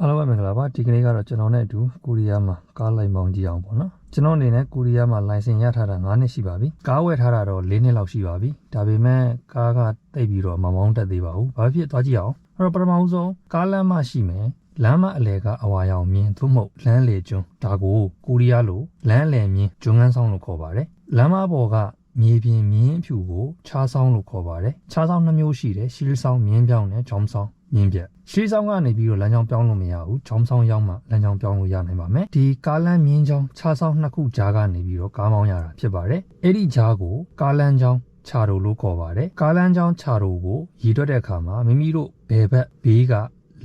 အားလုံးပဲမင်္ဂလာပါဒီကနေ့ကတော့ကျွန်တော်နဲ့အတူကိုရီးယားမှာကားလိုင်းပေါင်းကြည့်အောင်ပေါ့နော်ကျွန်တော်အနေနဲ့ကိုရီးယားမှာလိုင်စင်ရထားတာ9နှစ်ရှိပါပြီကားဝယ်ထားတာတော့4နှစ်လောက်ရှိပါပြီဒါပေမဲ့ကားကတိတ်ပြီးတော့မမောင်းတက်သေးပါဘူးဘာဖြစ်သွားကြည့်အောင်အဲ့တော့ပထမဆုံးကားလမ်းမရှိမယ်လမ်းမအလဲကအဝါရောင်မြင်သို့မဟုတ်လမ်းလေကျွန်းဒါကိုကိုရီးယားလိုလမ်းလေမြင်ကျွန်းငန်းဆောင်လို့ခေါ်ပါတယ်လမ်းမပေါ်ကမြေပြင်မြင်းဖြူကိုခြားဆောင်လို့ခေါ်ပါတယ်ခြားဆောင်နှမျိုးရှိတယ်ရှီလ်ဆောင်မြင်းပြောင်းနဲ့ဂျောင်းဆောင် မြင်းပြက်ရှီလ်ဆောင်ကနေပြီးတော့လမ်းကြောင်းပြောင်းလို့မရဘူးဂျောင်းဆောင်ရောက်မှလမ်းကြောင်းပြောင်းလို့ရနိုင်ပါမယ်ဒီကားလမ်းမြင်းကြောင်းခြားဆောင်နှစ်ခုကြားကနေပြီးတော့ကားမောင်းရတာဖြစ်ပါတယ်အဲ့ဒီကြားကိုကားလမ်းကြောင်းခြာရိုလို့ခေါ်ပါတယ်ကားလမ်းကြောင်းခြာရိုကိုရည်တွက်တဲ့အခါမှာမိမိတို့ဘယ်ဘက်ဘေးက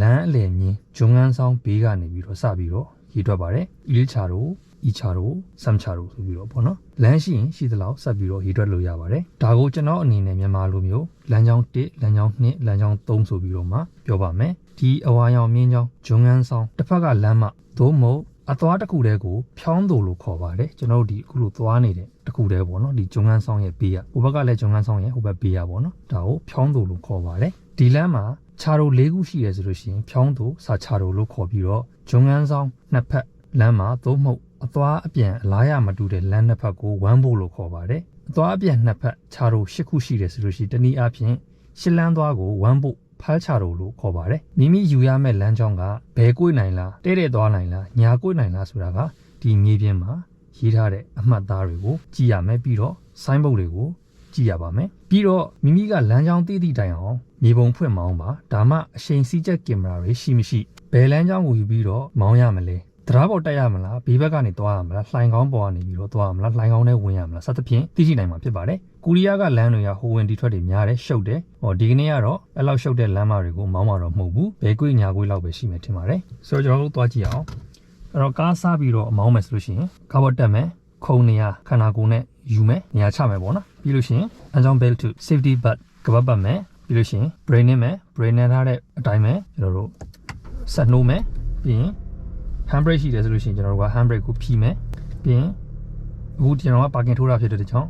လမ်းအလယ်မြင်းဂျုံငန်းဆောင်ဘေးကနေပြီးတော့စပြီးတော့ရည်တွက်ပါတယ်အီလ်ခြာရို အီချာရိုဆမ်ချာရိုဆိုပြီးတော့ပေါ့နော်လမ်းရှိရင်ရှိသလောက်ဆက်ပြီးတော့ရေးတွက်လို့ရပါတယ်ဒါကိုကျွန်တော်အနေနဲ့မြန်မာလိုမျိုးလမ်းကြောင်း1လမ်းကြောင်း2လမ်းကြောင်း3ဆိုပြီးတော့မှပြောပါမယ်ဒီအဝါရောင်မြင်းကြောင်းဂျုံငန်းဆောင်တစ်ဖက်ကလမ်းမသို့မဟုတ်အသွားတစ်ခုတည်းကိုဖြောင်းသူလို့ခေါ်ပါတယ်ကျွန်တော်တို့ဒီအခုလိုသွားနေတဲ့တစ်ခုတည်းပေါ့နော်ဒီဂျုံငန်းဆောင်ရဲ့ဘေးကဟိုဘက်ကလည်းဂျုံငန်းဆောင်ရဲ့ဟိုဘက်ဘေးကပေါ့နော်ဒါကိုဖြောင်းသူလို့ခေါ်ပါတယ်ဒီလမ်းမှာခြာရို၄ခုရှိတယ်ဆိုလို့ရှိရင်ဖြောင်းသူစာခြာရိုလို့ခေါ်ပြီးတော့ဂျုံငန်းဆောင်နှစ်ဖက်လမ်းမှာသို့မဟုတ် အသွားအပြန်အလားရမတူတဲ့လမ်းနှစ်ဖက်ကိုဝမ်းဖို့လို့ခေါ်ပါတယ်။အသွားအပြန်နှစ်ဖက်ခြာရို၈ခုရှိတယ်ဆိုလို့ရှိရင်တနည်းအားဖြင့်ရှစ်လန်းသွားကိုဝမ်းဖို့ဖားချရိုလို့ခေါ်ပါတယ်။မိမိယူရမယ့်လမ်းကြောင်းကဘယ်ကိုနိုင်လားတဲ့တဲ့သွားနိုင်လားညာကိုနိုင်လားဆိုတာကဒီမြေပြင်မှာရေးထားတဲ့အမှတ်သားတွေကိုကြည့်ရမယ်ပြီးတော့ဆိုင်းဘုတ်တွေကိုကြည့်ရပါမယ်ပြီးတော့မိမိကလမ်းကြောင်းသိသည့်တိုင်အောင်မြေပုံဖွင့်မောင်းပါဒါမှအရှိန်စီးချက်ကင်မရာတွေရှိမရှိဘယ်လမ်းကြောင်းကိုယူပြီးတော့မောင်းရမလဲ တရားပေါ်တက်ရမလားဘေးဘက်ကနေသွားရမလားလှိုင်ကောင်းပေါ်ကနေပြီးတော့သွားရမလားလှိုင်ကောင်းထဲဝင်ရမလားစသဖြင့်သိရှိနိုင်မှာဖြစ်ပါတယ်ကိုရီးယားကလမ်းတွေကဟိုဝင်ဒီထွက်တွေများတယ်ရှုပ်တယ်ဟောဒီကနေ့ကတော့အဲ့လောက်ရှုပ်တဲ့လမ်းမတွေကိုမောင်းမှာတော့မဟုတ်ဘူးဘဲကွေးညာကွေးလောက်ပဲရှိမယ်ထင်ပါတယ်ဆိုတော့ကျွန်တော်တို့သွားကြည့်အောင်အဲ့တော့ကားစားပြီးတော့မောင်းမယ်ဆိုလို့ရှိရင်ကားပေါ်တက်မယ်ခုံနေရခန္ဓာကိုယ်နဲ့ယူမယ်နေရာချမယ်ပေါ့နော်ပြီးလို့ရှိရင်အကြောင်း belt to safety belt ကပတ်ပတ်မယ်ပြီးလို့ရှိရင် brain နဲ့မယ် brain နဲ့ထားတဲ့အတိုင်းပဲကျွန်တော်တို့ဆက်နှိုးမယ်ပြီးရင် handbrake ရှိတယ်ဆိုလို့ရှိရင်ကျွန်တော်တို့က handbrake ကိုဖြီးမယ်ပြီးရင်အခုကျွန်တော်က parking ထိုးတာဖြစ်တဲ့ကြောင့်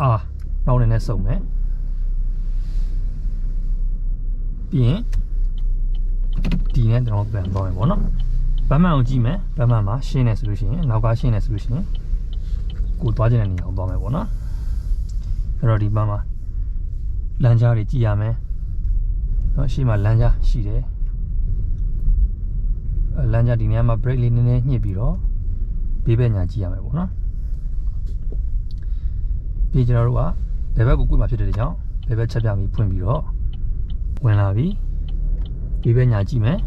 အာနောက်နေနဲ့စုံမယ်ပြီးရင်ဒီနဲ့ကျွန်တော်ပြန်သွားမယ်ပေါ့နော်ဗမ်းမှန်ကိုကြည့်မယ်ဗမ်းမှန်မှာရှင်းနေဆိုလို့ရှိရင်နောက်ကရှင်းနေဆိုလို့ရှိရင်ကိုသွားချင်တဲ့နေရာကိုသွားမယ်ပေါ့နော်အဲ့တော့ဒီဘက်မှာလမ်းကြားတွေကြည့်ရမယ်နော်ရှေ့မှာလမ်းကြားရှိတယ်အဲ လမ်းကြားဒီနေရာမှာ brake လေးနည်းနည်းညှစ်ပြီးတော့ဘေးဘက်ညာကြည့်ရမယ်ပေါ့နော်ပြီးကျွန်တော်တို့ကဘယ်ဘက်ကိုကွေ့မှာဖြစ်တဲ့ကြောင့်ဘယ်ဘက်ချက်ပြပြီးဖွင့်ပြီးတော့ဝင်လာပြီဘေးဘက်ညာကြည့်မယ်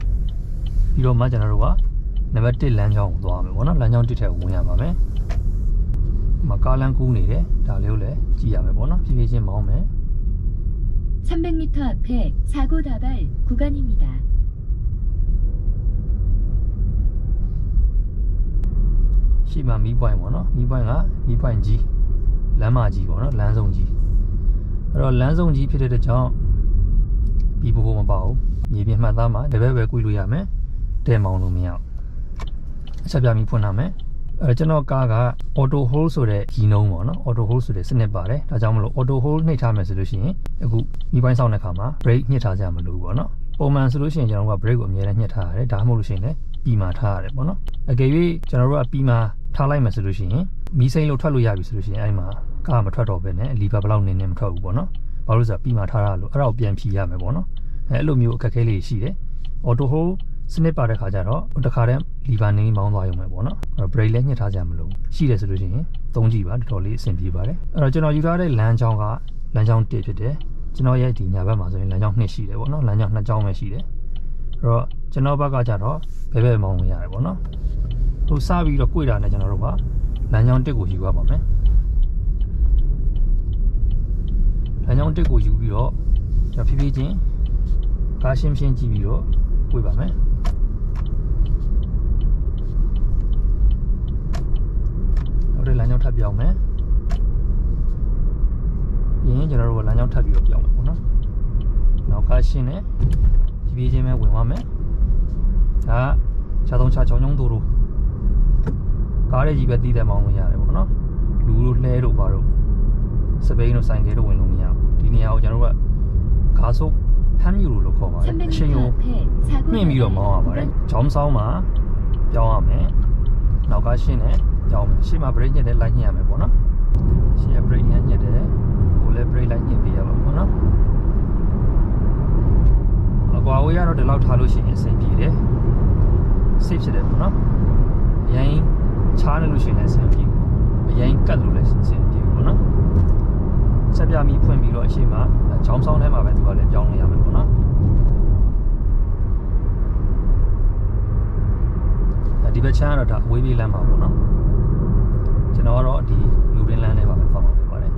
ပြီးတော့မှကျွန်တော်တို့ကနံပါတ်1လမ်းကြောင်းကိုသွားမယ်ပေါ့နော်လမ်းကြောင်း1ထက်ဝင်ရပါမယ်မကားလမ်းကူးနေတယ်ဒါလေးကိုလည်းကြည့်ရမယ်ပေါ့နော်ဖြည်းဖြည်းချင်းမောင်းမယ် 300m 앞에 사고 다발 구간입니다. ရှိမှမီးပွိုင်ပေါ့နော်မီးပွိုင်ကမီးပွိုင်ကြီးလမ်းမကြီးပေါ့နော်လမ်းစုံကြီးအဲ့တော့လမ်းစုံကြီးဖြစ်တဲ့အတွက်ကြောင့်ပြီးဖို့မပေါ့ဘူးမြေပြင်မှတ်သားမှာတပည့်ပဲကွေးလို့ရမယ်တဲမောင်းလို့မရဘူးအချက်ပြမီးဖွင့်ရမယ်အဲကျွန်တော်ကားက auto hold ဆိုတဲ့ကြီးနှုံးပေါ့နော် auto hold ဆိုတဲ့စနစ်ပါတယ်ဒါကြောင့်မလို့ auto hold နှိပ်ထားမယ်ဆိုလို့ရှိရင်အခုမီးပွိုင်ဆောင်တဲ့ခါမှာ brake ညှစ်ထားကြမလို့ပေါ့နော်ပုံမှန်ဆိုလို့ရှိရင်ကျွန်တော်တို့က brake ကိုအမြဲတမ်းညှစ်ထားရတယ်ဒါမှမဟုတ်လို့ရှိရင်လည်းပြီးမှထားရတယ်ပေါ့နော်အကယ်၍ကျွန်တော်တို့ကပြီးမှ ထားလိုက်မယ်ဆိုလို့ရှိရင်မီးစိမ်းလို့ထွက်လို့ရပြီဆိုလို့ရှိရင်အဲ့ဒီမှာကားမထွက်တော့ဘဲနဲ့လီဗာဘယ်လောက်နင်းနေမထွက်ဘူးပေါ့နော်ဘာလို့လဲဆိုတော့ပြီးမှထားရလို့အဲ့ဒါကိုပြန်ဖြီရမယ်ပေါ့နော်အဲအဲ့လိုမျိုးအခက်အခဲလေးရှိတယ် auto hold စနစ်ပါတဲ့ခါကျတော့တခါတည်းလီဗာနင်းမောင်းသွားရုံပဲပေါ့နော်အဲ့တော့ brake လည်းညှစ်ထားကြမလို့ရှိတယ်ဆိုလို့ရှိရင်သုံးကြည့်ပါတော်တော်လေးအဆင်ပြေပါတယ်အဲ့တော့ကျွန်တော်ယူထားတဲ့လမ်းကြောင်းကလမ်းကြောင်း1ဖြစ်တယ်ကျွန်တော်ရဲ့ဒီညာဘက်မှာဆိုရင်လမ်းကြောင်း2ရှိတယ်ပေါ့နော်လမ်းကြောင်း2ကြောင်းပဲရှိတယ်အဲ့တော့ကျွန်တော်ဘက်ကကြတော့ဘယ်ဘက်မောင်းလို့ရတယ်ပေါ့နော် ဟိုစပြီးတော့꿰တာနဲ့ကျွန်တော်တို့ကလမ်းကြောင်း1ကိုယူရပါမယ်လမ်းကြောင်း1ကိုယူပြီးတော့ကျွန်တော်ဖြည်းဖြည်းချင်းကားရှင်းရှင်းကြည့်ပြီးတော့꿰ပါမယ်နောက်တဲ့လမ်းကြောင်းထပ်ပြောင်းမယ်ပြီးရင်ကျွန်တော်တို့ကလမ်းကြောင်းထပ်ပြီးတော့ပြောင်းမယ်ပေါ့နော်နောက်ကားရှင်းနဲ့ဖြည်းဖြည်းချင်းပဲဝင်သွားမယ်ဒါခြားသုံးခြားချောင်းချောင်းတို့တို့ ကားတွေကြီးပဲတည်တယ်မောင်းလို့ရတယ်ပေါ့နော်လူတို့လှဲတို့ပါတို့စပိန်တို့ဆိုင်ကယ်တို့ဝင်လို့မရဘူးဒီနေရာကိုကျွန်တော်တို့ကကားဆိုဟမ်ယူလို့ခေါ်ပါတယ်အချိန်ကိုနှင်းပြီးတော့မောင်းရပါတယ်ဂျောင်းဆောင်းမှာပြောင်းရမယ်နောက်ကရှင်းတယ်ကြောင်းမယ်ရှေ့မှာ brake ညက်တယ်လိုက်ညက်ရမယ်ပေါ့နော်ရှေ့က brake ညက်ညက်တယ်ကိုလည်း brake လိုက်ညက်ပေးရပါပေါ့နော်အကွာဝေးကတော့ဒီလောက်ထားလို့ရှိရင်အဆင်ပြေတယ် safe ဖြစ်တယ်ပေါ့နော်အရင် ချားနေလို့ရှိရင်လည်းအဆင်ပြေဘူးအရင်ကတ်လို့လည်းအဆင်ပြေဘူးပေါ့နော်ဆက်ပြမီဖွင့်ပြီးတော့အရှိမဂျောင်းဆောင်ထဲမှာပဲသူကလည်းပြောင်းလို့ရမယ်ပေါ့နော်ဒီဘက်ချမ်းကတော့ဒါအဝေးပြေးလမ်းပါပေါ့နော်ကျွန်တော်ကတော့ဒီလူရင်းလမ်းထဲမှာပဲသွားမှာဖြစ်ပါတယ်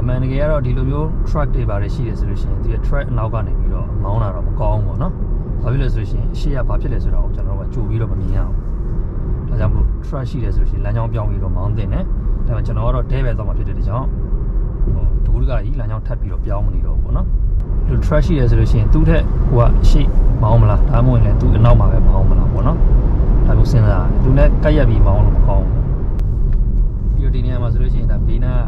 အမှန်တကယ်ကတော့ဒီလိုမျိုး truck တွေပါတယ်ရှိတယ်ဆိုလို့ရှိရင်ဒီ truck အနောက်ကနေပြီးတော့မောင်းလာတော့မကောင်းဘူးပေါ့နော်ဘာဖြစ်လဲဆိုလို့ရှိရင်အရှိရဘာဖြစ်လဲဆိုတော့ကျွန်တော်တို့ကကြိုပြီးတော့မမြင်ရအောင် ဒါကြောင့်မို့ truck ရှိတယ်ဆိုလို့ရှိရင်လမ်းကြောင်းပြောင်းပြီးတော့မောင်းတင်တယ်ဒါပေမဲ့ကျွန်တော်ကတော့ဒဲပဲသွားမှာဖြစ်တဲ့ကြောင့်ဟိုဒူးကကြီးလမ်းကြောင်းထပ်ပြီးတော့ပြောင်းမနေတော့ဘူးပေါ့နော်ဒီ truck ရှိတယ်ဆိုလို့ရှိရင်သူ့ထက်ဟိုကရှေ့မောင်းမလားဒါမှမဟုတ်ရင်လည်းသူ့အနောက်မှာပဲမောင်းမလားပေါ့နော်ဒါမျိုးစဉ်းစားတယ်သူနဲ့ကပ်ရက်ပြီးမောင်းလို့မကောင်းဘူးပြီးတော့ဒီနေရာမှာဆိုလို့ရှိရင်ဒါဘေးနား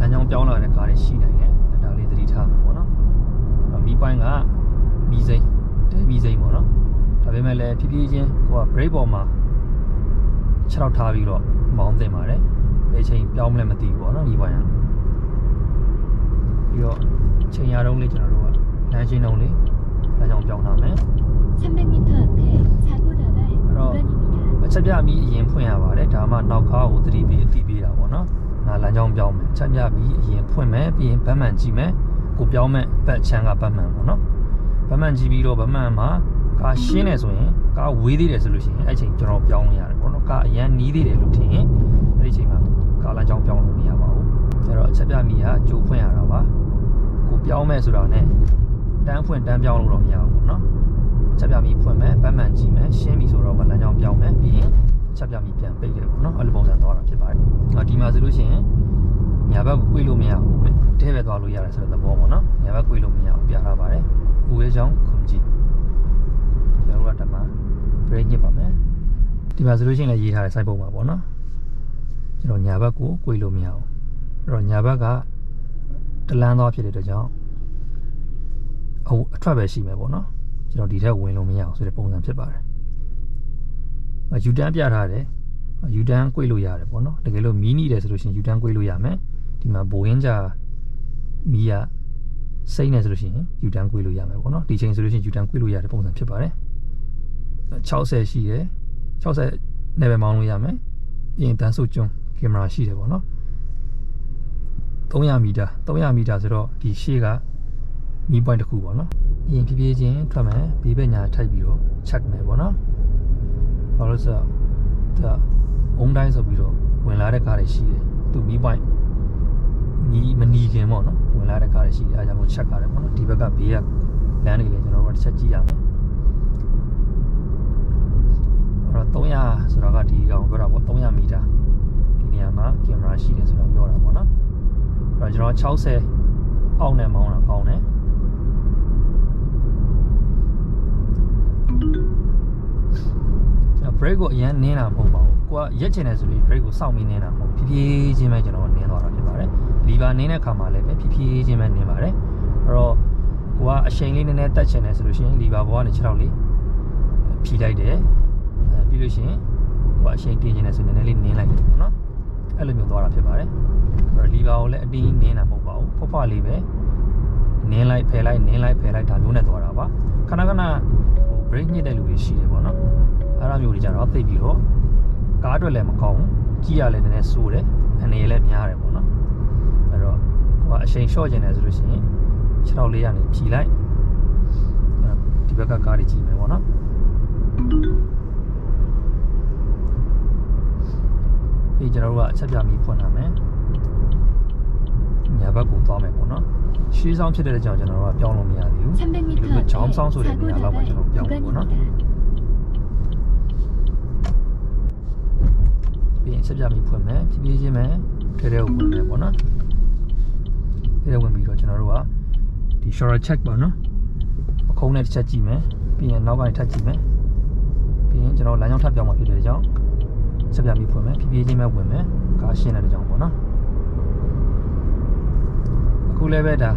လမ်းကြောင်းပြောင်းလာတဲ့ကားတွေရှိနိုင်တယ်ဒါလေးသတိထားမှာပေါ့နော်အဲ့တော့မီးပိုင်းကမီးစိမ်းတဲမီးစိမ်းပေါ့နော်ဒါပေမဲ့လည်းဖြည်းဖြည်းချင်းကိုက brake ပေါ်မှာ ခြေထောက်ထားပြီးတော့မောင်းတင်ပါတယ်ဘယ်ချိန်ပြောင်းမလဲမသိဘူးပေါ့နော်ဒီဘိုင်းကပြီးတော့ချိန်ရတော့လေးကျွန်တော်တို့ကလမ်းရှင်းတော့လေးလမ်းကြောင်းပြောင်းထားမယ်300မီတာပဲခြေထောက်ထားတယ်အဲ့တော့အချက်ပြပြီးအရင်ဖွင့်ရပါတယ်ဒါမှနောက်ကားကိုသတိပေးအသိပေးတာပေါ့နော်ငါလမ်းကြောင်းပြောင်းမယ်အချက်ပြပြီးအရင်ဖွင့်မယ်ပြီးရင်ဗတ်မှန်ကြည့်မယ်ကိုပြောင်းမဲ့ဗတ်ချမ်းကဗတ်မှန်ပေါ့နော်ဗတ်မှန်ကြည့်ပြီးတော့ဗတ်မှန်မှာ ကားရှင်းနေဆိုရင်ကားဝေးသေးတယ်ဆိုလို့ရှိရင်အဲ့ချိန်ကျွန်တော်ပြောင်းလို့ရတယ်ပေါ့နော်ကားအရန်နီးသေးတယ်လို့ထင်ရင်အဲ့ဒီချိန်မှာကားလမ်းကြောင်းပြောင်းလို့မရပါဘူးအဲ့တော့အချက်ပြမိကကြိုဖွင့်ရတာပါကိုပြောင်းမယ်ဆိုတာနဲ့တန်းဖွင့်တန်းပြောင်းလို့တော့မရဘူးပေါ့နော်ချက်ပြမီဖွင့်မယ်ဗတ်မှန်ကြည့်မယ်ရှင်းပြီဆိုတော့မလမ်းကြောင်းပြောင်းမယ်ပြီးရင်ချက်ပြမီပြန်ပိတ်တယ်ပေါ့နော်အဲ့လိုပုံစံသွားတာဖြစ်ပါတယ်။အော်ဒီမှာဆိုလို့ရှိရင်ညာဘက်ကို꿰လို့မရဘူးတဲပဲသွားလို့ရတယ်ဆိုတဲ့သဘောပေါ့နော်။ညာဘက်꿰လို့မရဘူးပြထားပါတယ်။ဦးဝဲချောင်းခုံကြည့်ကျွန်တော်တို့ကတမ brake ညစ်ပါမယ်ဒီမှာဆိုလို့ရှိရင်လည်းရေးထားတဲ့ site ပုံမှာပေါ့နော်ကျွန်တော်ညာဘက်ကိုကိုွေလို့မရအောင်အဲ့တော့ညာဘက်ကတလန်းသွားဖြစ်တဲ့အတွက်ကြောင့်အအထွက်ပဲရှိမယ်ပေါ့နော်ကျွန်တော်ဒီထက်ဝင်လို့မရအောင်ဆိုတဲ့ပုံစံဖြစ်ပါတယ်။ယူတန်းပြထားတယ်။ယူတန်းကွေ့လို့ရတယ်ပေါ့နော်။တကယ်လို့မီးနီးတယ်ဆိုလို့ရှိရင်ယူတန်းကွေ့လို့ရမယ်။ဒီမှာဘိုရင်းကြမီးရစိမ့်နေဆိုလို့ရှိရင်ယူတန်းကွေ့လို့ရမယ်ပေါ့နော်။ဒီချိန်ဆိုလို့ရှိရင်ယူတန်းကွေ့လို့ရတဲ့ပုံစံဖြစ်ပါတယ် 60ရှိတယ်။60နဲ့ပဲမောင်းလို့ရမယ်။ပြီးရင်တန်းစုကျွန်းကင်မရာရှိတယ်ပေါ့နော်။300မီတာ300မီတာဆိုတော့ဒီရှေ့ကမီး point တစ်ခုပေါ့နော်ပြီးရင်ဖြည်းဖြည်းချင်းထွက်မယ်ဘေးဘက်ညာထိုက်ပြီးတော့ check မယ်ပေါ့နော်ဘာလို့လဲဆိုတော့ဒါအုံတိုင်းဆိုပြီးတော့ဝင်လာတဲ့ကားတွေရှိတယ်သူမီး point မီးမနီခင်ပေါ့နော်ဝင်လာတဲ့ကားတွေရှိတယ်အဲဒါကြောင့်မို့ check ရတယ်ပေါ့နော်ဒီဘက်ကဘေးကလမ်းတွေလည်းကျွန်တော်တို့တစ်ချက်ကြည့်ရမယ်အဲ့ တော့300ဆိုတော့ကဒီကောင်ပြောတာပေါ့300မီတာဒီနေရာမှာကင်မရာရှိတယ်ဆိုတော့ပြောတာပေါ့နော်အဲ့တော့ကျွန်တော်60အောက်နဲ့မောင်းတာကောင်းတယ်ကျွန်တော် break ကိုအရင်နင်းတာမဟုတ်ပါဘူးကိုကရက်ချင်တယ်ဆိုပြီး break ကိုစောင့်ပြီးနင်းတာမဟုတ်ဘူးဖြည်းဖြည်းချင်းပဲကျွန်တော်နင်းသွားတာဖြစ်ပါတယ်လီဗာနင်းတဲ့ခါမှာလည်းပဲဖြည်းဖြည်းချင်းပဲနင်းပါတယ်အဲ့တော့ကိုကအချိန်လေးနည်းနည်းတက်ချင်တယ်ဆိုလို့ရှိရင်လီဗာဘောကနေ6ထောက်လေးဖြီးလိုက်တယ်အဲ ပြီးလို့ရှိရင်ကိုကအချိန်တင်ချင်တယ်ဆိုနည်းနည်းလေးနင်းလိုက်တယ်ပေါ့နော်အဲ့လိုမျိုးသွားတာဖြစ်ပါတယ်အဲ့တော့လီဗာကိုလည်းအတင်းနင်းတာမဟုတ်ပါဘူးဖွားဖွားလေးပဲနင်းလိုက်ဖယ်လိုက်နင်းလိုက်ဖယ်လိုက်ဒါမျိုးနဲ့သွားတာပါခဏခဏဟို break ညစ်တဲ့လူတွေရှိတယ်ပေါ့နော်အဲ့ဒါမျိုးတွေကြတော့သိပြီးတော့ကားအတွက်လည်းမကောင်းဘူးကြီးရလည်းနည်းနည်းစိုးတယ်အနေလည်းများတယ်ပေါ့နော်အဲ့တော့ဟိုကအချိန်လျှော့ကျင်တယ်ဆိုလို့ရှိရင်6ထောက်လေးကနေဖြီလိုက်အဲ့ဒီဘက်ကကားတွေကြီးမယ်ပေါ့နော် ပြီးကျွန်တော်တို့ကအချက်ပြမီးဖွင့်လာမယ်ညာဘက်ကိုသွားမယ်ပေါ့နော်ရှေးဆောင်ဖြစ်တဲ့အကြောင်းကျွန်တော်တို့ကပြောင်းလို့မရသေးဘူးဒီလိုချောင်းဆောင်ဆိုတဲ့နေရာလောက်မှကျွန်တော်ပြောင်းမယ်ပေါ့နော်ပြီးရင်ချက်ပြမီးဖွင့်မယ်ဖြည်းဖြည်းချင်းမယ်ထဲထဲကိုဝင်မယ်ပေါ့နော်ထဲထဲဝင်ပြီးတော့ကျွန်တော်တို့ကဒီ shoulder check ပေါ့နော်အခုံးနဲ့တစ်ချက်ကြည့်မယ်ပြီးရင်နောက်ပိုင်းထပ်ကြည့်မယ်ပြီးရင်ကျွန်တော်လမ်းကြောင်းထပ်ပြောင်းမှဖြစ်တဲ့အကြောင်း ဆက်ပြပြီးဖွင့်မယ်ဖြည်းဖြည်းချင်းပဲဝင်မယ်ကားရှင်းတဲ့ကြောင့်ပေါ့နော်အခုလည်းပဲဒါ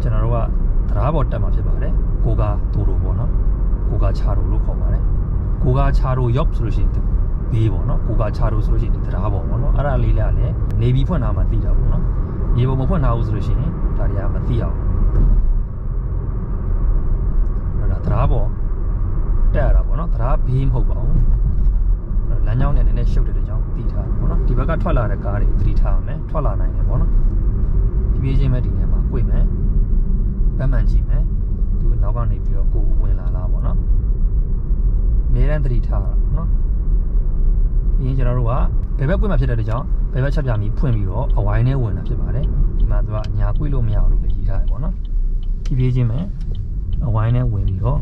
ကျွန်တော်တို့ကတရားပေါ်တက်မှာဖြစ်ပါတယ်ကိုကာတိုရိုပေါ့နော်ကိုကာချာရိုလို့ခေါ်ပါတယ်ကိုကာချာရိုရောက်ဆိုလို့ရှိရင်ဒီဘေးပေါ့နော်ကိုကာချာရိုဆိုလို့ရှိရင်ဒီတရားပေါ်ပေါ့နော်အဲ့ဒါလေးလည်းလည်းနေပြီးဖွင့်ထားမှသိတာပေါ့နော်ရေပေါ်မဖွင့်ထားဘူးဆိုလို့ရှိရင်ဒါတွေကမသိအောင်အဲ့ဒါတရားပေါ်တက်ရတာပေါ့နော်တရားဘေးမဟုတ်ပါဘူးအဲ့ လမ်းကြောင်းနဲ့နည်းနည်းရှုပ်တယ်လို့ကြောင်းသိထားပေါ့နော်ဒီဘက်ကထွက်လာတဲ့ကားတွေသတိထားအောင်မယ်ထွက်လာနိုင်တယ်ပေါ့နော်ဒီပြေးချင်းပဲဒီနေရာမှာကိုယ်မယ်ဗတ်မှန်ကြည့်မယ်သူနောက်ကနေပြီးတော့ကိုယ်ဝင်လာလားပေါ့နော်အများန်းသတိထားတာပေါ့နော်ပြီးရင်ကျွန်တော်တို့ကဘယ်ဘက်ကိုယ်မှာဖြစ်တဲ့ကြောင်းဘယ်ဘက်ချက်ပြာမီဖွင့်ပြီးတော့အဝိုင်းထဲဝင်တာဖြစ်ပါတယ်ဒီမှာသူကညာကိုယ်လို့မရဘူးလို့လည်းရေးထားတယ်ပေါ့နော်ဒီပြေးချင်းမယ်အဝိုင်းထဲဝင်ပြီးတော့